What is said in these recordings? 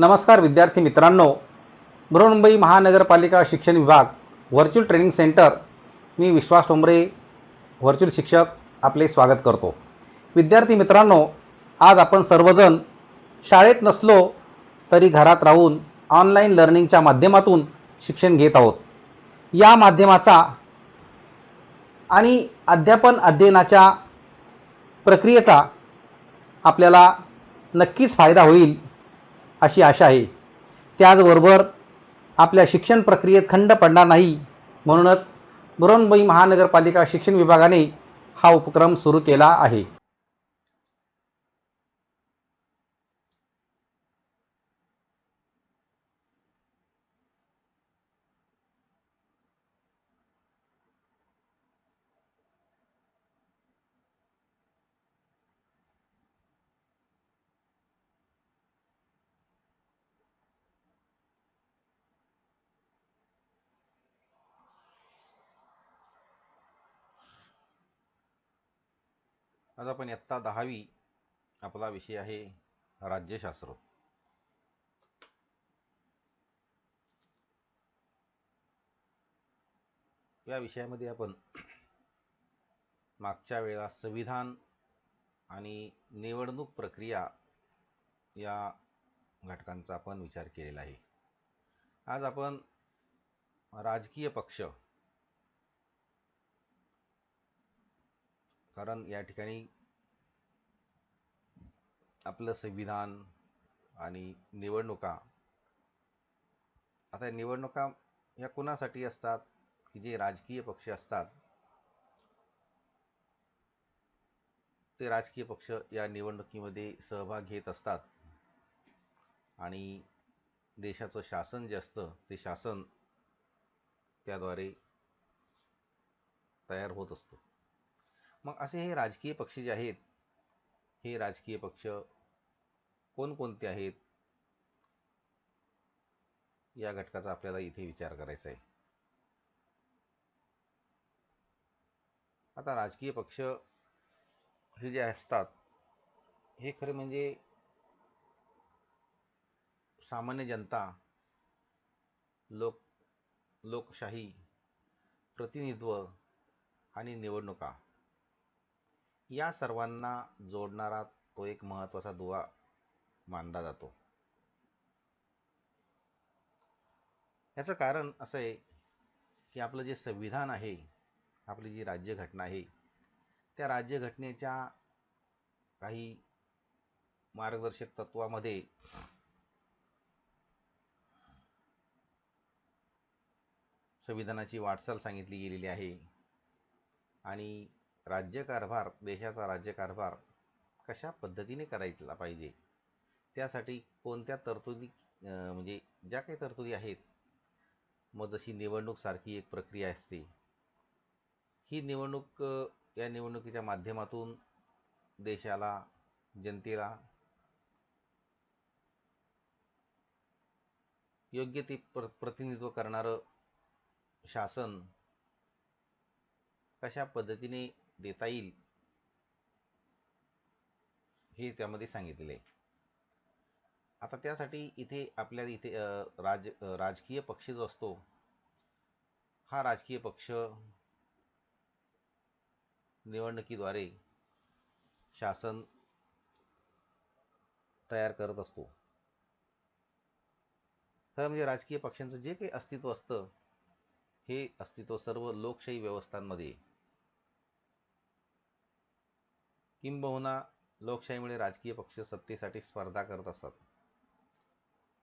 नमस्कार विद्यार्थी मित्रांनो. बृहन्मुंबई महानगरपालिका शिक्षण विभाग व्हर्च्युअल ट्रेनिंग सेंटर मी विश्वास टोंबरे व्हर्च्युअल शिक्षक आपले स्वागत करतो. विद्यार्थी मित्रांनो आज आपण सर्वजण शाळेत नसलो तरी घरात राहून ऑनलाईन लर्निंगच्या माध्यमातून शिक्षण घेत आहोत. या माध्यमाचा आणि अध्यापन अध्ययनाच्या प्रक्रियेचा आपल्याला नक्कीच फायदा होईल. अशी आशा आहे. त्याचबरोबर आपल्या शिक्षण प्रक्रियेत खंड पडणार नाही. म्हणूनच बृहन्मुंबई महानगरपालिका शिक्षण विभागाने हा उपक्रम सुरू केला आहे आज आपण इयत्ता दहावी आपला विषय आहे राज्यशास्त्र. या विषयामध्ये आपण मागच्या वेळा संविधान आणि निवडणूक प्रक्रिया या घटकांचा आपण विचार केलेला आहे. आज आपण राजकीय पक्ष कारण या ठिकाणी आपलं संविधान आणि निवडणुका. आता निवडणुका या कुणासाठी असतात? की जे राजकीय पक्ष असतात? ते राजकीय पक्ष या निवडणुकीमध्ये सहभाग घेत असतात. आणि देशाचं शासन जे असतं ते शासन त्याद्वारे तयार होत असतं. मग असे हे राजकीय पक्ष जे आहेत हे राजकीय पक्ष कोणकोणते आहेत? या घटकाचा आपल्याला इथे विचार करायचा आहे. आता राजकीय पक्ष हे जे असतात हे खरं म्हणजे सामान्य जनता लोक लोकशाही प्रतिनिधित्व आणि निवडणुका या सर्वांना जोडणारा तो एक महत्त्वाचा दुवा मानला जातो. याचं कारण असं आहे की आपलं जे संविधान आहे आपली जी राज्यघटना आहे त्या राज्यघटनेच्या काही मार्गदर्शक तत्वामध्ये संविधानाची वाटचाल सांगितली गेलेली आहे आणि राज्यकारभार देशाचा राज्यकारभार कशा पद्धतीने करायला पाहिजे? त्यासाठी कोणत्या तरतुदी म्हणजे ज्या काही तरतुदी आहेत मग जशी निवडणूक सारखी एक प्रक्रिया असते. ही निवडणूक या निवडणुकीच्या माध्यमातून देशाला जनतेला योग्य ते प्र प्रतिनिधित्व करणारं शासन कशा पद्धतीने देता येईल हे त्यामध्ये सांगितलेले आहे. आता त्यासाठी इथे आपल्या इथे राज राजकीय पक्ष जो असतो हा राजकीय पक्ष निवडणुकीद्वारे शासन तयार करत असतो. तर म्हणजे राजकीय पक्षांचं जे काही अस्तित्व असतं हे अस्तित्व सर्व लोकशाही व्यवस्थांमध्ये किंबहुना लोकशाहीमुळे राजकीय पक्ष सत्तेसाठी स्पर्धा करत असतात.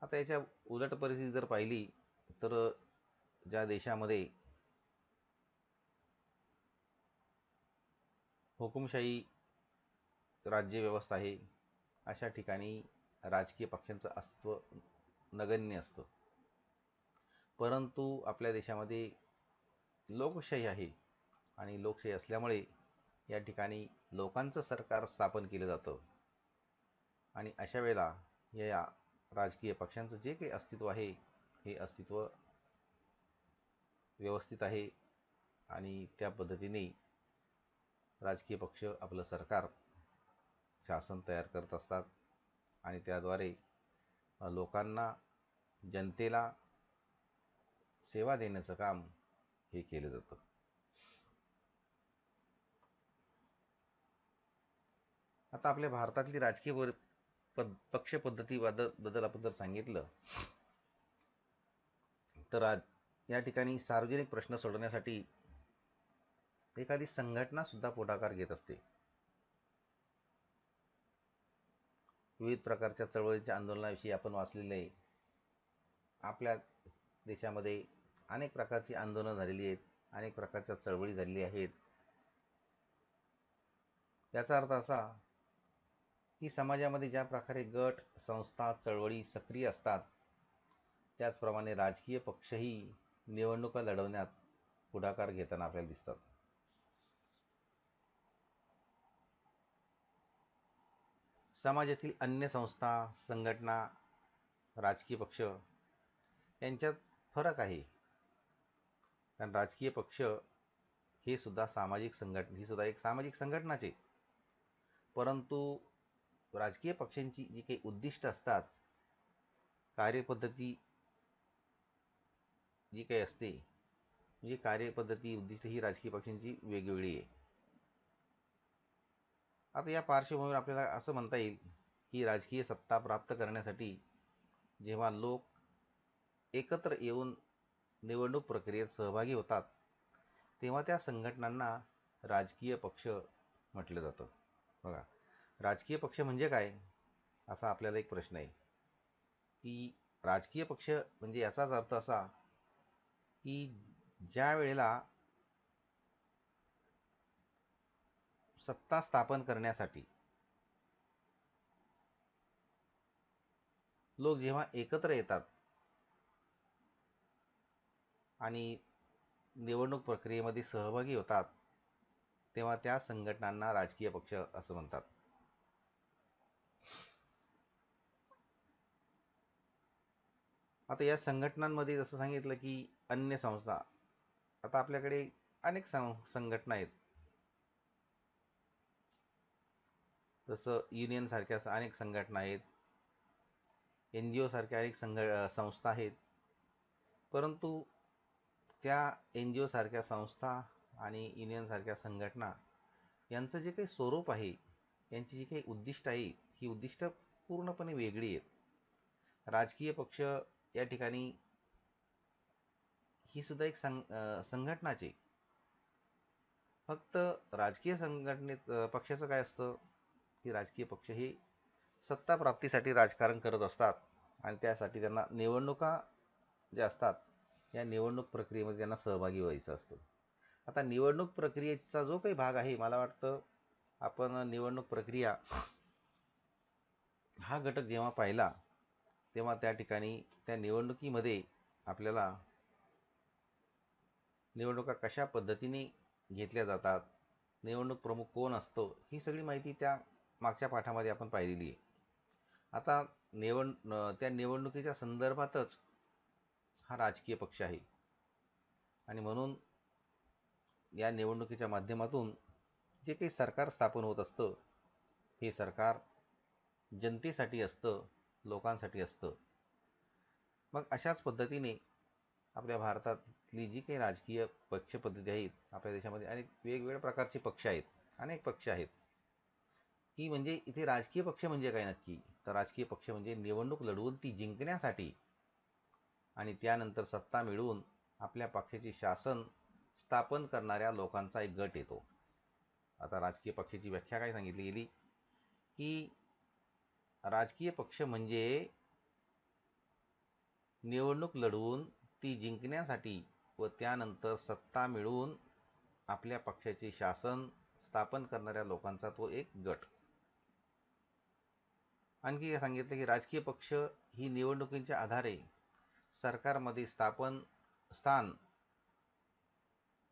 आता याच्या उलट परिस्थिती जर पाहिली तर ज्या देशामध्ये हुकुमशाही राज्यव्यवस्था आहे अशा ठिकाणी राजकीय पक्षांचं अस्तित्व नगण्य असतं. परंतु आपल्या देशामध्ये लोकशाही आहे आणि लोकशाही असल्यामुळे या ठिकाणी लोकांचं सरकार स्थापन केलं जातं. आणि अशा वेळेला या राजकीय पक्षांचं जे काही अस्तित्व आहे हे अस्तित्व व्यवस्थित आहे आणि त्या पद्धतीने राजकीय पक्ष आपलं सरकार शासन तयार करत असतात आणि त्याद्वारे लोकांना जनतेला सेवा देण्याचं काम हे केलं जातं. आता आपल्या भारतातली राजकीय पद पक्ष पद्धती बद्दल आपण जर सांगितलं तर आज या ठिकाणी सार्वजनिक प्रश्न सोडवण्यासाठी एखादी संघटना सुद्धा पुढाकार घेत असते. विविध प्रकारच्या चळवळीच्या आंदोलनाविषयी आपण वाचलेले आहे आपल्या देशामध्ये अनेक प्रकारची आंदोलनं झालेली आहेत अनेक प्रकारच्या चळवळी झालेली आहेत. याचा अर्थ असा की समाजामध्ये ज्या प्रकारे गट संस्था चळवळी सक्रिय असतात त्याचप्रमाणे राजकीय पक्षही निवडणुका लढवण्यात पुढाकार घेताना आपल्याला दिसतात. समाजातील अन्य संस्था संघटना राजकीय पक्ष यांच्यात फरक आहे. कारण राजकीय पक्ष हे सुद्धा सामाजिक संघटना ही सुद्धा एक सामाजिक संघटनाचे. परंतु राजकीय पक्षांची जी काही उद्दिष्ट असतात कार्यपद्धती जी काही असते म्हणजे कार्यपद्धती उद्दिष्ट ही राजकीय पक्षांची वेगवेगळी आहे. आता या पार्श्वभूमीवर आपल्याला असं म्हणता येईल की राजकीय सत्ता प्राप्त करण्यासाठी जेव्हा लोक एकत्र येऊन निवडणूक प्रक्रियेत सहभागी होतात तेव्हा त्या संघटनांना राजकीय पक्ष म्हटलं जातं. बघा राजकीय पक्ष म्हणजे काय? असा आपल्याला एक प्रश्न आहे. की राजकीय पक्ष म्हणजे याचाच अर्थ असा की ज्या वेळेला सत्ता स्थापन करण्यासाठी लोक जेव्हा एकत्र येतात आणि निवडणूक प्रक्रियेमध्ये सहभागी होतात तेव्हा त्या संघटनांना राजकीय पक्ष असं म्हणतात. आता या संघटनांमध्ये जसं सांगितलं की अन्य संस्था आता आपल्याकडे अनेक सं संघटना आहेत. जसं युनियन सारख्या अनेक संघटना आहेत. एन जी ओसारख्या अनेक संघ संस्था आहेत. परंतु त्या एन जी ओसारख्या संस्था आणि युनियनसारख्या संघटना यांचं जे काही स्वरूप आहे यांची जी काही उद्दिष्ट आहे ही उद्दिष्ट पूर्णपणे वेगळी आहेत. राजकीय पक्ष या ठिकाणी ही सुद्धा एक संघ संघटनाचे. फक्त राजकीय संघटनेत पक्षाचं काय असतं? की राजकीय पक्ष हे सत्ता प्राप्तीसाठी राजकारण करत असतात आणि त्यासाठी त्यांना निवडणुका ज्या असतात या निवडणूक प्रक्रियेमध्ये त्यांना सहभागी व्हायचं असतं. आता निवडणूक प्रक्रियेचा जो काही भाग आहे मला वाटतं आपण निवडणूक प्रक्रिया हा घटक जेव्हा पाहिला तेव्हा त्या ठिकाणी त्या निवडणुकीमध्ये आपल्याला निवडणुका कशा पद्धतीने घेतल्या जातात निवडणूक प्रमुख कोण असतो ही सगळी माहिती त्या मागच्या पाठामध्ये आपण पाहिलेली आहे. आता निवड त्या निवडणुकीच्या संदर्भातच हा राजकीय पक्ष आहे. आणि म्हणून या निवडणुकीच्या माध्यमातून जे काही सरकार स्थापन होत असतं हे सरकार जनतेसाठी असतं लोकांसाठी असतं. मग अशाच पद्धतीने आपल्या भारतातली जी काही राजकीय पक्षपद्धती आहेत आपल्या देशामध्ये अनेक वेगवेगळ्या प्रकारचे पक्ष आहेत अनेक पक्ष आहेत. की म्हणजे इथे राजकीय पक्ष म्हणजे काय नक्की? तर राजकीय पक्ष म्हणजे निवडणूक लढवून ती जिंकण्यासाठी आणि त्यानंतर सत्ता मिळवून आपल्या पक्षाचे शासन स्थापन करणाऱ्या लोकांचा एक गट येतो. आता राजकीय पक्षाची व्याख्या काय सांगितली गेली? की राजकीय पक्ष म्हणजे निवडणूक लढवून ती जिंकण्यासाठी व त्यानंतर सत्ता मिळवून आपल्या पक्षाचे शासन स्थापन करणाऱ्या लोकांचा तो एक गट. आणखी सांगितलं की राजकीय पक्ष ही निवडणुकींच्या आधारे सरकारमध्ये स्थापन स्थान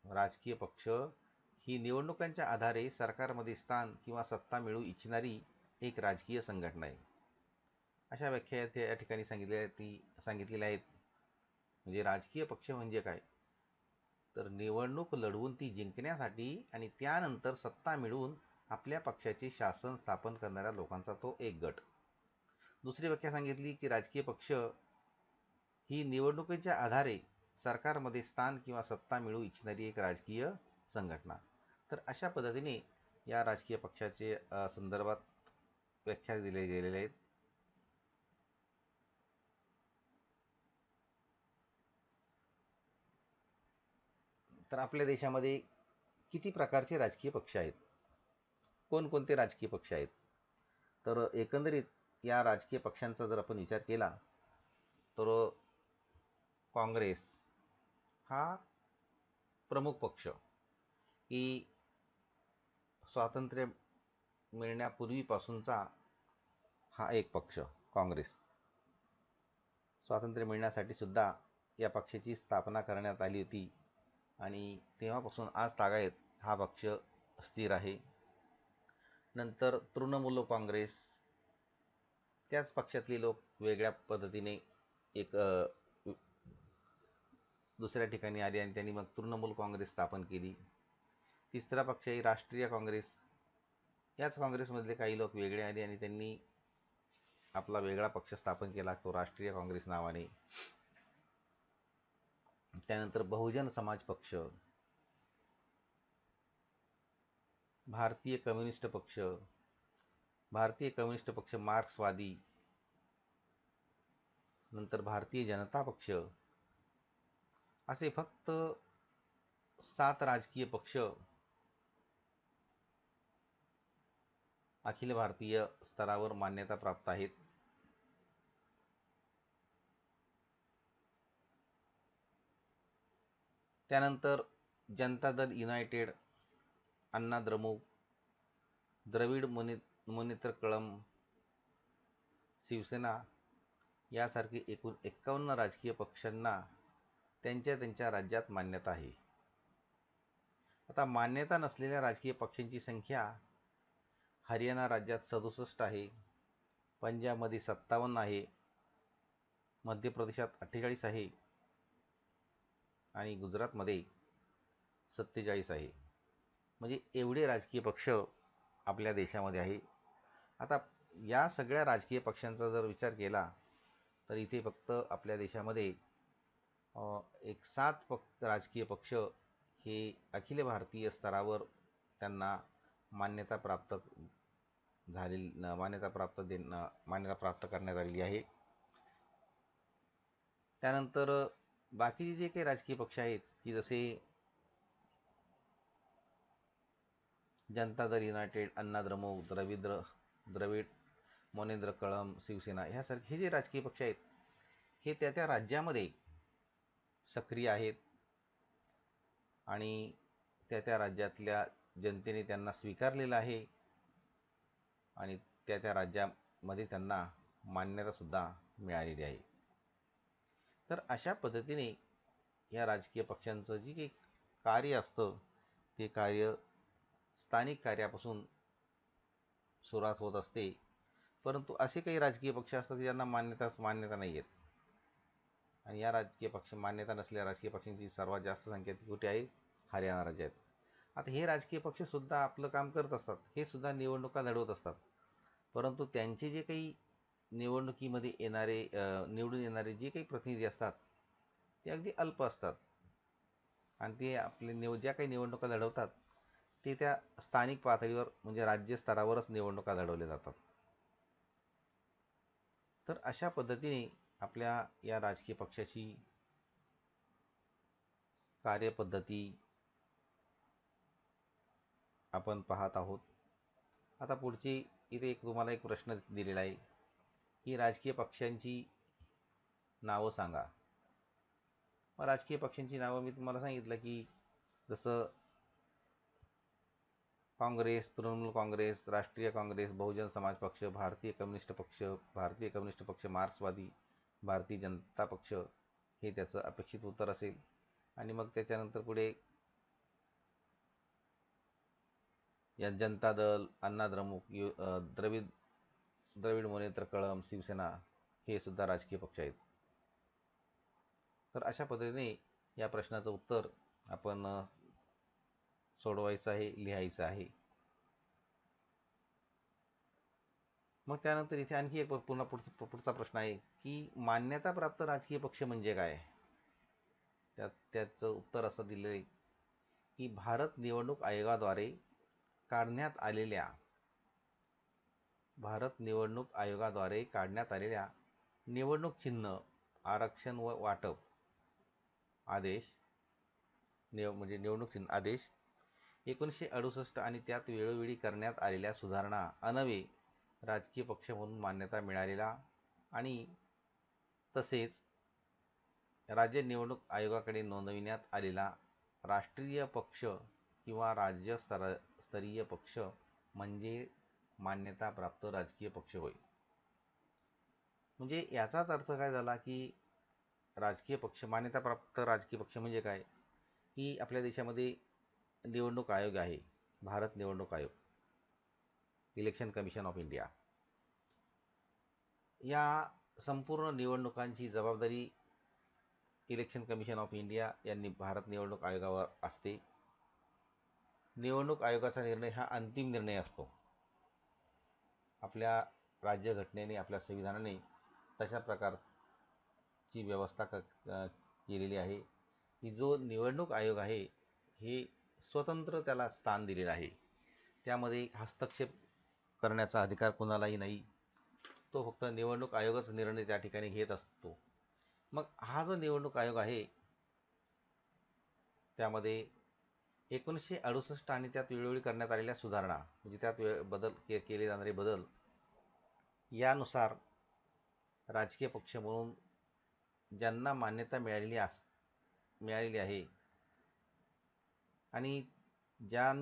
राजकीय पक्ष ही निवडणुकांच्या आधारे सरकारमध्ये स्थान किंवा सत्ता मिळू इच्छिणारी ही एक राजकीय संघटना आहे. अशा व्याख्या या ठिकाणी सांगितल्या ती सांगितलेल्या आहेत. म्हणजे राजकीय पक्ष म्हणजे काय? तर निवडणूक लढवून ती जिंकण्यासाठी आणि त्यानंतर सत्ता मिळवून आपल्या पक्षाचे शासन स्थापन करणाऱ्या लोकांचा तो एक गट. दुसरी व्याख्या सांगितली की राजकीय पक्ष ही निवडणुकीच्या आधारे सरकारमध्ये स्थान किंवा सत्ता मिळवू इच्छिणारी एक राजकीय संघटना. तर अशा पद्धतीने या राजकीय पक्षाचे संदर्भात व्याख्या दिले गेलेले आहेत. तर आपल्या देशामध्ये किती प्रकारचे राजकीय पक्ष आहेत? कोणकोणते राजकीय पक्ष आहेत? तर एकंदरीत या राजकीय पक्षांचा जर आपण विचार केला तर काँग्रेस हा प्रमुख पक्ष की स्वातंत्र्य मिळण्यापूर्वीपासूनचा हा एक पक्ष काँग्रेस. स्वातंत्र्य मिळण्यासाठी सुद्धा या पक्षाची स्थापना करण्यात आली होती आणि तेव्हापासून आज तागायत हा पक्ष स्थिर आहे. नंतर तृणमूल काँग्रेस त्याच पक्षातले लोक वेगळ्या पद्धतीने एक दुसऱ्या ठिकाणी आले आणि त्यांनी मग तृणमूल काँग्रेस स्थापन केली. तिसरा पक्ष आहे राष्ट्रीय काँग्रेस. याच काँग्रेसमधले काही लोक वेगळे आले आणि त्यांनी आपला वेगळा पक्ष स्थापन केला तो राष्ट्रीय काँग्रेस नावाने. त्यानंतर बहुजन समाज पक्ष भारतीय कम्युनिस्ट पक्ष भारतीय कम्युनिस्ट पक्ष मार्क्सवादी नंतर भारतीय जनता पक्ष असे फक्त सात राजकीय पक्ष अखिल भारतीय स्तरावर मान्यता प्राप्त आहेत. त्यानंतर जनता दल युनायटेड अण्णा द्रमुक द्रविड मुनि मुनित्र कळम शिवसेना यासारखे एकूण एक्कावन्न राजकीय पक्षांना त्यांच्या त्यांच्या राज्यात मान्यता आहे. आता मान्यता नसलेल्या राजकीय पक्षांची संख्या हरियाणा राज्यात सदुसष्ट आहे. पंजाबमध्ये सत्तावन्न आहे. मध्य प्रदेशात अठ्ठेचाळीस आहे. आणि गुजरातमध्ये सत्तेचाळीस आहे. म्हणजे एवढे राजकीय पक्ष आपल्या देशामध्ये आहे. आता या सगळ्या राजकीय पक्षांचा जर विचार केला तर इथे फक्त आपल्या देशामध्ये एक सात पक राजकीय पक्ष हे अखिल भारतीय स्तरावर त्यांना मान्यता प्राप्त झालेली मान्यता प्राप्त दे मान्यता प्राप्त करण्यात आलेली आहे. त्यानंतर बाकीचे जे काही राजकीय पक्ष आहेत की जसे जनता दल युनायटेड अण्णा द्रमुक द्रविद्र द्रविड मोनेंद्र कळम शिवसेना ह्यासारखे हे जे राजकीय पक्ष आहेत हे त्या त्या राज्यामध्ये सक्रिय आहेत. आणि त्या त्या राज्यातल्या जनतेने त्यांना स्वीकारलेलं आहे. आणि त्या त्या राज्यामध्ये त्यांना मान्यतासुद्धा मिळालेली आहे. तर अशा पद्धतीने या राजकीय पक्षांचं जे काही कार्य असतं ते कार्य स्थानिक कार्यापासून सुरुवात होत असते. परंतु असे काही राजकीय पक्ष असतात की ज्यांना मान्यता मान्यता नाही आहेत. आणि या राजकीय पक्ष मान्यता नसलेल्या राजकीय पक्षांची सर्वात जास्त संख्या कुठे आहे? हरियाणा राज्यात. आता हे राजकीय पक्षसुद्धा आपलं काम करत असतात. हे सुद्धा निवडणुका लढवत असतात. परंतु त्यांचे जे काही निवडणुकीमध्ये येणारे निवडून येणारे जे काही प्रतिनिधी असतात ते अगदी अल्प असतात. आणि ते आपले निव ज्या काही निवडणुका लढवतात ते त्या स्थानिक पातळीवर म्हणजे राज्य स्तरावरच निवडणुका लढवल्या जातात. तर अशा पद्धतीने आपल्या या राजकीय पक्षाची कार्यपद्धती आपण पाहत आहोत. आता पुढची इथे एक तुम्हाला एक प्रश्न दिलेला आहे. की राजकीय पक्षांची नावं सांगा. मग राजकीय पक्षांची नावं मी तुम्हाला सांगितलं की जसं काँग्रेस तृणमूल काँग्रेस राष्ट्रीय काँग्रेस बहुजन समाज पक्ष भारतीय कम्युनिस्ट पक्ष भारतीय कम्युनिस्ट पक्ष मार्क्सवादी भारतीय जनता पक्ष हे त्याचं अपेक्षित उत्तर असेल. आणि मग त्याच्यानंतर पुढे या जनता दल अण्णा द्रमुक यु द्रविड द्रविड मुनेत्र कळम शिवसेना हे सुद्धा राजकीय पक्ष आहेत. तर अशा पद्धतीने या प्रश्नाचं उत्तर आपण सोडवायचं आहे लिहायचं आहे. मग त्यानंतर इथे आणखी एक पुन्हा पुढचा पुढचा प्रश्न आहे की मान्यताप्राप्त राजकीय पक्ष म्हणजे काय? त्यात त्याचं उत्तर असं दिलं आहे की भारत निवडणूक आयोगाद्वारे काढण्यात आलेल्या भारत निवडणूक आयोगाद्वारे काढण्यात आलेल्या निवडणूक चिन्ह आरक्षण व वाटप आदेश निव म्हणजे निवडणूक चिन्ह आदेश एकोणीसशे अडुसष्ट आणि त्यात वेळोवेळी करण्यात आलेल्या सुधारणा अनवे राजकीय पक्ष म्हणून मान्यता मिळालेला आणि तसेच राज्य निवडणूक आयोगाकडे नोंदविण्यात आलेला राष्ट्रीय पक्ष किंवा राज्य स्तर स्तरीय पक्ष म्हणजे मान्यताप्राप्त राजकीय पक्ष होय. म्हणजे याचाच अर्थ काय झाला की राजकीय पक्ष मान्यताप्राप्त राजकीय पक्ष म्हणजे काय? की आपल्या देशामध्ये निवडणूक आयोग आहे भारत निवडणूक आयोग इलेक्शन कमिशन ऑफ इंडिया. या संपूर्ण निवडणुकांची जबाबदारी इलेक्शन कमिशन ऑफ इंडिया यांनी भारत निवडणूक आयोगावर असते. निवडणूक आयोगाचा निर्णय हा अंतिम निर्णय असतो. आपल्या राज्यघटनेने आपल्या संविधानाने तशा प्रकारची व्यवस्था क केलेली आहे. की जो निवडणूक आयोग आहे हे स्वतंत्र त्याला स्थान दिलेलं आहे. त्यामध्ये हस्तक्षेप करण्याचा अधिकार कोणालाही नाही. तो फक्त निवडणूक आयोगच निर्णय त्या ठिकाणी घेत असतो. मग हा जो निवडणूक आयोग आहे त्यामध्ये एकोणीसशे अडुसष्ट आणि त्यात वेळोवेळी करण्यात आलेल्या सुधारणा म्हणजे त्यात बदल के केले जाणारे बदल यानुसार राजकीय पक्ष म्हणून ज्यांना मान्यता मिळालेली अस मिळालेली आहे आणि ज्या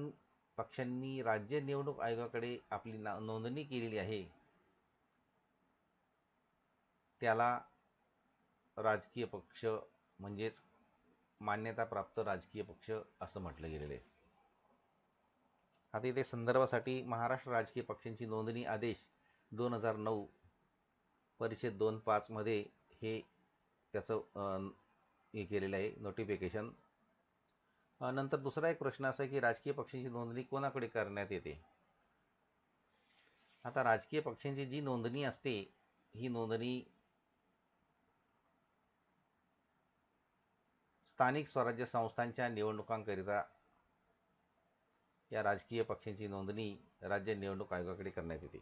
पक्षांनी राज्य निवडणूक आयोगाकडे आपली ना नोंदणी केलेली आहे त्याला राजकीय पक्ष म्हणजेच मान्यताप्राप्त राजकीय पक्ष असं म्हटलं गेलेलं आहे. आता इथे संदर्भासाठी महाराष्ट्र राजकीय पक्षांची नोंदणी आदेश दोन हजार नऊ परिषद दोन पाचमध्ये हे त्याचं हे केलेलं आहे नोटिफिकेशन नंतर दुसरा एक प्रश्न असा की राजकीय पक्षांची नोंदणी कोणाकडे करण्यात येते? आता राजकीय पक्षांची जी नोंदणी असते ही नोंदणी स्थानिक स्वराज्य संस्थांच्या निवडणुकांकरिता या राजकीय पक्षांची नोंदणी राज्य निवडणूक आयोगाकडे करण्यात येते.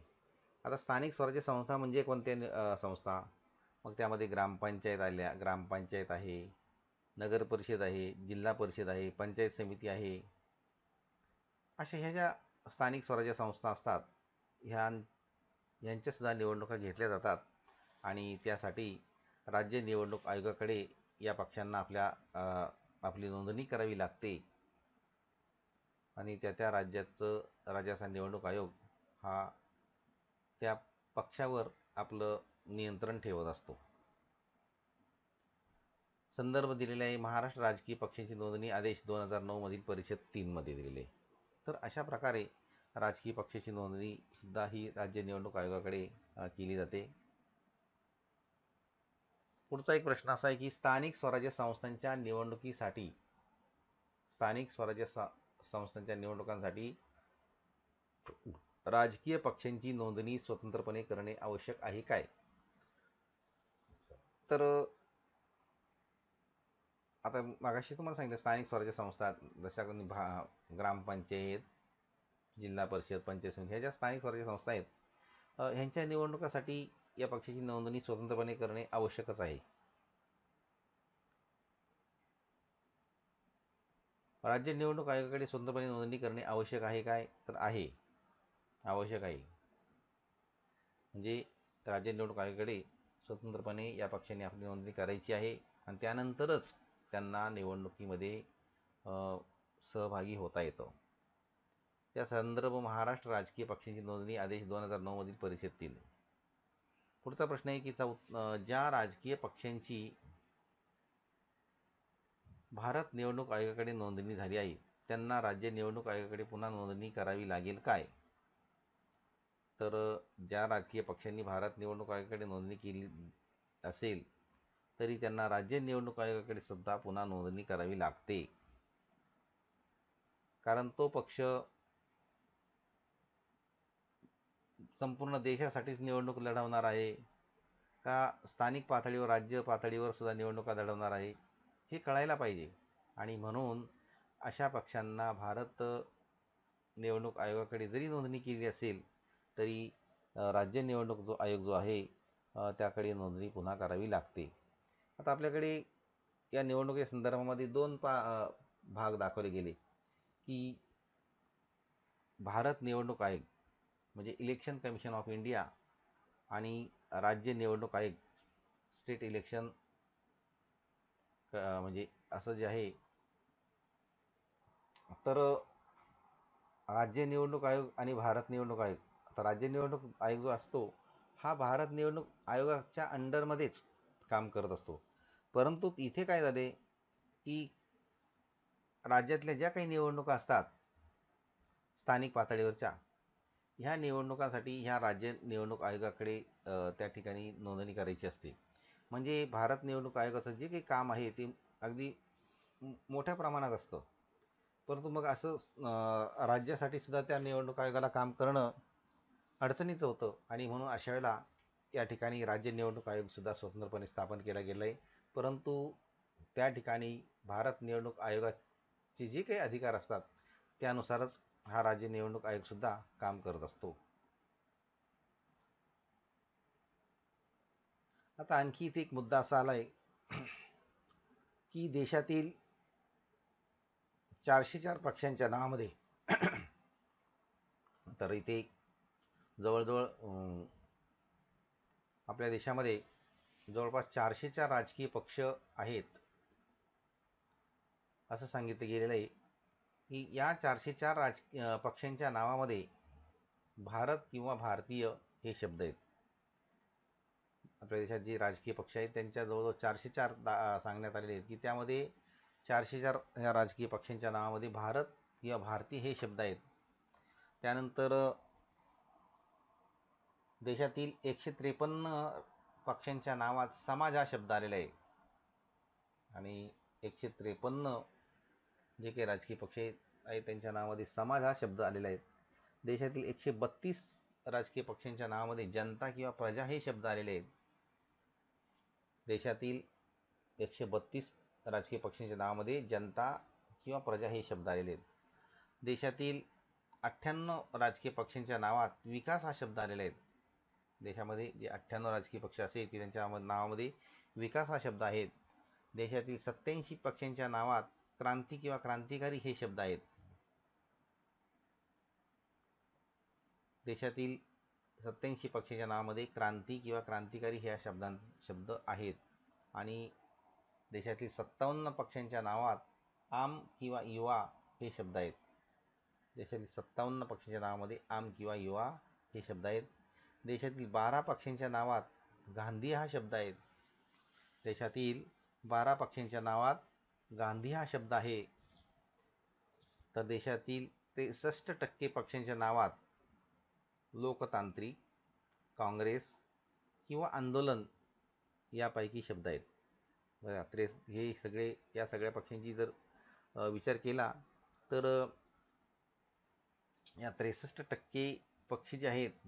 आता स्थानिक स्वराज्य संस्था म्हणजे कोणत्या संस्था? मग त्यामध्ये ग्रामपंचायत आल्या ग्रामपंचायत आहे नगर परिषद आहे जिल्हा परिषद आहे पंचायत समिती आहे. अशा ह्या ज्या स्थानिक स्वराज्य संस्था असतात ह्या यांच्यासुद्धा निवडणुका घेतल्या जातात आणि त्यासाठी राज्य निवडणूक आयोगाकडे या पक्षांना आपल्या आपली नोंदणी करावी लागते. आणि त्या त्या राज्याचं राज्याचा निवडणूक आयोग हा त्या पक्षावर आपलं नियंत्रण ठेवत असतो. संदर्भ दिलेला आहे महाराष्ट्र राजकीय पक्षांची नोंदणी आदेश दोन हजार नऊमधील परिषद तीनमध्ये दिलेले. तर अशा प्रकारे राजकीय पक्षाची नोंदणी सुद्धा ही राज्य निवडणूक आयोगाकडे केली जाते. पुढचा एक प्रश्न असा आहे की स्थानिक स्वराज्य संस्थांच्या निवडणुकीसाठी स्थानिक स्वराज्य संस्थांच्या निवडणुकांसाठी राजकीय पक्षांची नोंदणी स्वतंत्रपणे करणे आवश्यक आहे काय? तर आता मागाशी तुम्हाला सांगितलं स्थानिक स्वराज्य संस्था जशा भा ग्रामपंचायत जिल्हा परिषद पंचायत समिती ह्या ज्या स्थानिक स्वराज्य संस्था आहेत ह्यांच्या निवडणुकासाठी या पक्षाची नोंदणी स्वतंत्रपणे करणे आवश्यकच आहे. राज्य निवडणूक आयोगाकडे स्वतंत्रपणे नोंदणी करणे आवश्यक आहे काय? तर आहे. आवश्यक आहे. म्हणजे राज्य निवडणूक आयोगाकडे स्वतंत्रपणे या पक्षाने आपली नोंदणी करायची आहे आणि त्यानंतरच त्यांना निवडणुकीमध्ये सहभागी होता येतो. त्या संदर्भ महाराष्ट्र राजकीय पक्षांची नोंदणी आदेश दोन हजार नऊमधील परिषदेतील पुढचा प्रश्न आहे की चौ ज्या राजकीय पक्षांची भारत निवडणूक आयोगाकडे नोंदणी झाली आहे त्यांना राज्य निवडणूक आयोगाकडे पुन्हा नोंदणी करावी लागेल काय? तर ज्या राजकीय पक्षांनी भारत निवडणूक आयोगाकडे नोंदणी केली असेल तरी त्यांना राज्य निवडणूक आयोगाकडे सुद्धा पुन्हा नोंदणी करावी लागते. कारण तो पक्ष संपूर्ण देशासाठीच निवडणूक लढवणार आहे. का स्थानिक पातळीवर राज्य पातळीवर सुद्धा निवडणुका लढवणार आहे हे कळायला पाहिजे. आणि म्हणून अशा पक्षांना भारत निवडणूक आयोगाकडे जरी नोंदणी केली असेल तरी राज्य निवडणूक जो आयोग जो आहे त्याकडे नोंदणी पुन्हा करावी लागते. आता आपल्याकडे या निवडणुकी संदर्भामध्ये दोन पा भाग दाखवले गेले की भारत निवडणूक आयोग म्हणजे इलेक्शन कमिशन ऑफ इंडिया आणि राज्य निवडणूक आयोग स्टेट इलेक्शन म्हणजे असं जे आहे. तर राज्य निवडणूक आयोग आणि भारत निवडणूक आयोग. आता राज्य निवडणूक आयोग जो असतो हा भारत निवडणूक आयोगाच्या अंडरमध्येच काम करत असतो. परंतु इथे काय झाले की राज्यातल्या ज्या काही निवडणुका असतात स्थानिक पातळीवरच्या ह्या निवडणुकांसाठी ह्या राज्य निवडणूक आयोगाकडे त्या ठिकाणी नोंदणी करायची असते. म्हणजे भारत निवडणूक आयोगाचं जे काही काम आहे ते अगदी मोठ्या प्रमाणात असतं. परंतु मग असं राज्यासाठी सुद्धा त्या निवडणूक आयोगाला काम करणं अडचणीचं होतं. आणि म्हणून अशा वेळेला या ठिकाणी राज्य निवडणूक आयोगसुद्धा स्वतंत्रपणे स्थापन केला गेला आहे. परंतु त्या ठिकाणी भारत निवडणूक आयोगाचे जे काही अधिकार असतात त्यानुसारच हा राज्य निवडणूक आयोगसुद्धा काम करत असतो. आता आणखी इथे एक मुद्दा असा आला आहे की देशातील चारशे चार पक्षांच्या नावामध्ये तर इथे जवळजवळ अं, आपल्या देशामध्ये जवळपास चारशे चार राजकीय पक्ष आहेत असं सांगितलं गेलेलं आहे. की या चारशे चार राज पक्षांच्या नावामध्ये भारत किंवा भारतीय हे शब्द आहेत. आपल्या देशात जे राजकीय पक्ष आहेत त्यांच्या जवळजवळ चारशे चार दा सांगण्यात आलेले आहेत की त्यामध्ये चारशे चार ह्या राजकीय पक्षांच्या नावामध्ये भारत किंवा भारतीय हे शब्द आहेत. त्यानंतर देशातील एकशे त्रेपन्न पक्षांच्या नावात समाज हा शब्द आलेला आहे. आणि एकशे त्रेपन्न जे काही राजकीय पक्ष आहेत त्यांच्या नावामध्ये समाज हा शब्द आलेला आहे. देशातील एकशे बत्तीस राजकीय पक्षांच्या नावामध्ये जनता किंवा प्रजा हे शब्द आलेले आहेत. देशातील एकशे बत्तीस राजकीय पक्षांच्या नावामध्ये जनता किंवा प्रजा हे शब्द आलेले आहेत. देशातील अठ्ठ्याण्णव राजकीय पक्षांच्या नावात विकास हा शब्द आलेला आहे. देशामध्ये जे अठ्ठ्याण्णव राजकीय पक्ष असेल ते त्यांच्या नावामध्ये विकास हा शब्द आहेत. देशातील सत्याऐंशी पक्षांच्या नावात क्रांती किंवा क्रांतिकारी हे शब्द आहेत. देशातील सत्याऐंशी पक्षाच्या नावामध्ये क्रांती किंवा क्रांतिकारी ह्या शब्दां शब्द आहेत. आणि देशातील सत्तावन्न पक्षांच्या नावात आम किंवा युवा हे शब्द आहेत. देशातील सत्तावन्न पक्षांच्या नावामध्ये आम किंवा युवा हे शब्द आहेत. देशातील बारा पक्षांच्या नावात गांधी हा शब्द आहे. देशातील बारा पक्षांच्या नावात गांधी हा शब्द आहे. तर देशातील त्रेसष्ट टक्के पक्षांच्या नावात लोकतांत्रिक काँग्रेस किंवा आंदोलन यापैकी शब्द आहेत. बघा त्रे हे सगळे या सगळ्या पक्षांची जर विचार केला तर या त्रेसष्ट टक्के पक्ष जे आहेत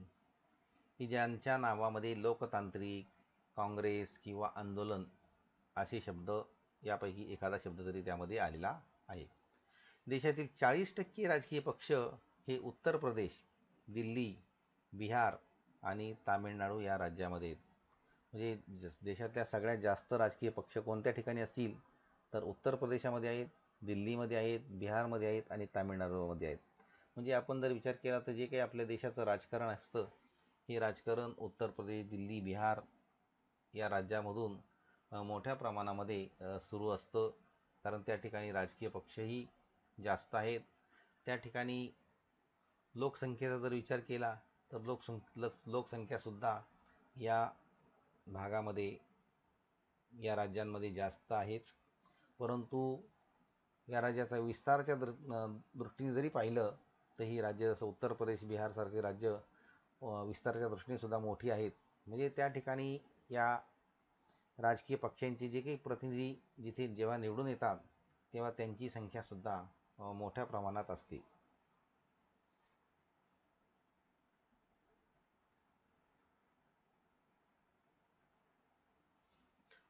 की ज्यांच्या नावामध्ये लोकतांत्रिक काँग्रेस किंवा आंदोलन असे शब्द यापैकी एखादा शब्द तरी त्यामध्ये आलेला आहे. देशातील चाळीस टक्के राजकीय पक्ष हे उत्तर प्रदेश दिल्ली बिहार आणि तामिळनाडू या राज्यामध्ये आहेत. म्हणजे जस- देशातल्या सगळ्यात जास्त राजकीय पक्ष कोणत्या ठिकाणी असतील तर उत्तर प्रदेशामध्ये आहेत दिल्लीमध्ये आहेत बिहारमध्ये आहेत आणि तामिळनाडूमध्ये आहेत. म्हणजे आपण जर विचार केला तर जे काही आपल्या देशाचं राजकारण असतं हे राजकारण उत्तर प्रदेश दिल्ली बिहार या राज्यामधून मोठ्या प्रमाणामध्ये सुरू असतं. कारण त्या ठिकाणी राजकीय पक्षही जास्त आहेत. त्या ठिकाणी लोकसंख्येचा जर विचार केला तर लोकसं लोकसंख्यासुद्धा या भागामध्ये या राज्यांमध्ये जास्त आहेच. परंतु या राज्याचा विस्ताराच्या दृ दृष्टीने जरी पाहिलं तर ही राज्य जसं उत्तर प्रदेश बिहारसारखे राज्य विस्ताराच्या दृष्टीने सुद्धा मोठी आहेत. म्हणजे त्या ठिकाणी या राजकीय पक्षांचे जे काही प्रतिनिधी जिथे जेव्हा निवडून येतात तेव्हा त्यांची संख्यासुद्धा मोठ्या प्रमाणात असते.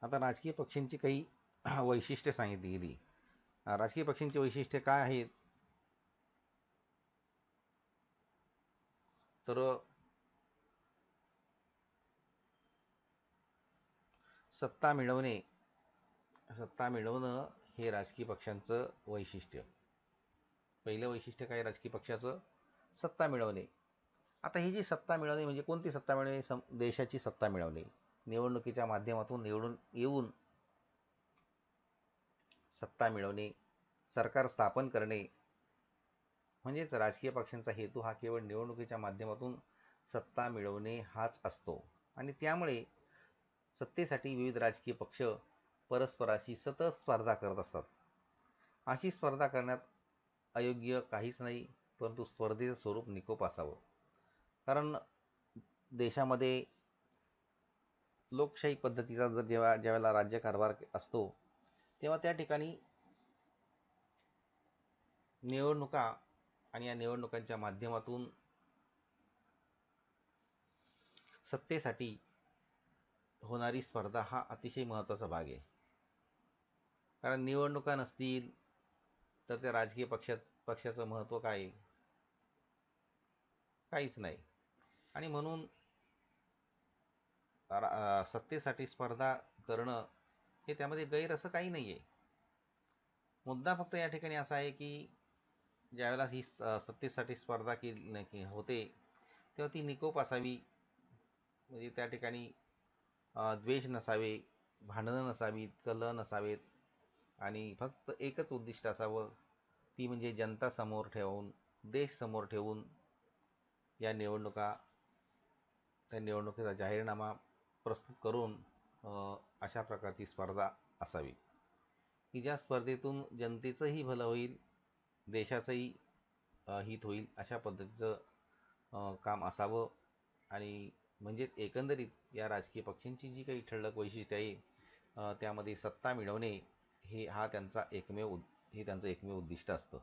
आता राजकीय पक्षांची काही वैशिष्ट्य सांगितली गेली. राजकीय पक्षांची वैशिष्ट्य काय आहेत? तर सत्ता मिळवणे सत्ता मिळवणं हे राजकीय पक्षांचं वैशिष्ट्य. पहिलं वैशिष्ट्य काय राजकीय पक्षाचं? सत्ता मिळवणे. आता ही जी सत्ता मिळवणे म्हणजे कोणती सत्ता मिळवणे? सम देशाची सत्ता मिळवणे. निवडणुकीच्या माध्यमातून निवडून येऊन सत्ता मिळवणे सरकार स्थापन करणे. म्हणजेच राजकीय पक्षांचा हेतू हा केवळ निवडणुकीच्या माध्यमातून सत्ता मिळवणे हाच असतो. आणि त्यामुळे सत्तेसाठी विविध राजकीय पक्ष परस्पराशी सतत स्पर्धा करत असतात. अशी स्पर्धा करण्यात अयोग्य काहीच नाही परंतु स्पर्धेचं स्वरूप निकोप असावं. कारण देशामध्ये लोकशाही पद्धतीचा जर जेव्हा ज्यावेळेला राज्यकारभार असतो तेव्हा त्या ठिकाणी निवडणुका आणि या निवडणुकांच्या माध्यमातून सत्तेसाठी होणारी स्पर्धा हा अतिशय महत्त्वाचा भाग आहे. कारण निवडणुका नसतील तर त्या राजकीय पक्षा पक्षाचं महत्त्व काय? काहीच नाही. आणि म्हणून सत्तेसाठी स्पर्धा करणं हे त्यामध्ये गैर असं काही नाही आहे मुद्दा फक्त या ठिकाणी असा आहे की ज्यावेळेला ही सत्तेसाठी स्पर्धा केली होते तेव्हा ती निकोप असावी. म्हणजे त्या ठिकाणी द्वेष नसावे भांडणं नसावीत कलह नसावेत. आणि फक्त एकच उद्दिष्ट असावं ती म्हणजे जनता समोर ठेवून देश समोर ठेवून या निवडणुका त्या निवडणुकीचा जाहीरनामा प्रस्तुत करून अशा प्रकारची स्पर्धा असावी. की ज्या स्पर्धेतून जनतेचंही भलं होईल देशाचंही हित होईल अशा पद्धतीचं काम असावं. आणि म्हणजेच एकंदरीत या राजकीय पक्षांची जी काही ठळक वैशिष्ट्य आहे त्यामध्ये सत्ता मिळवणे हे हा त्यांचा एकमेव उद- हे त्यांचं एकमेव उद्दिष्ट असतं.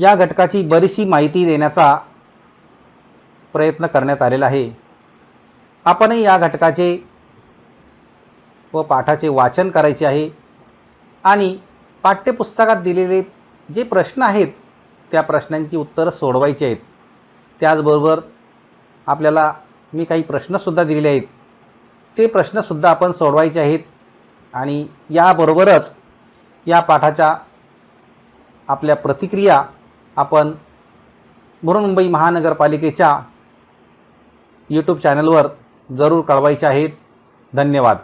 या घटकाची बरीचशी माहिती देण्याचा प्रयत्न करण्यात आलेला आहे. आपणही या घटकाचे व पाठाचे वाचन करायचे आहे आणि पाठ्यपुस्तकात दिलेले जे प्रश्न आहेत त्या प्रश्नांची उत्तरं सोडवायची आहेत. त्याचबरोबर आपल्याला मी काही प्रश्नसुद्धा दिलेले आहेत. ते प्रश्नसुद्धा आपण सोडवायचे आहेत आणि याबरोबरच या पाठाच्या आपल्या प्रतिक्रिया आपण बृहन्मुंबई महानगरपालिकेच्या यूट्यूब चॅनलवर जरूर कळवायचे आहेत. धन्यवाद.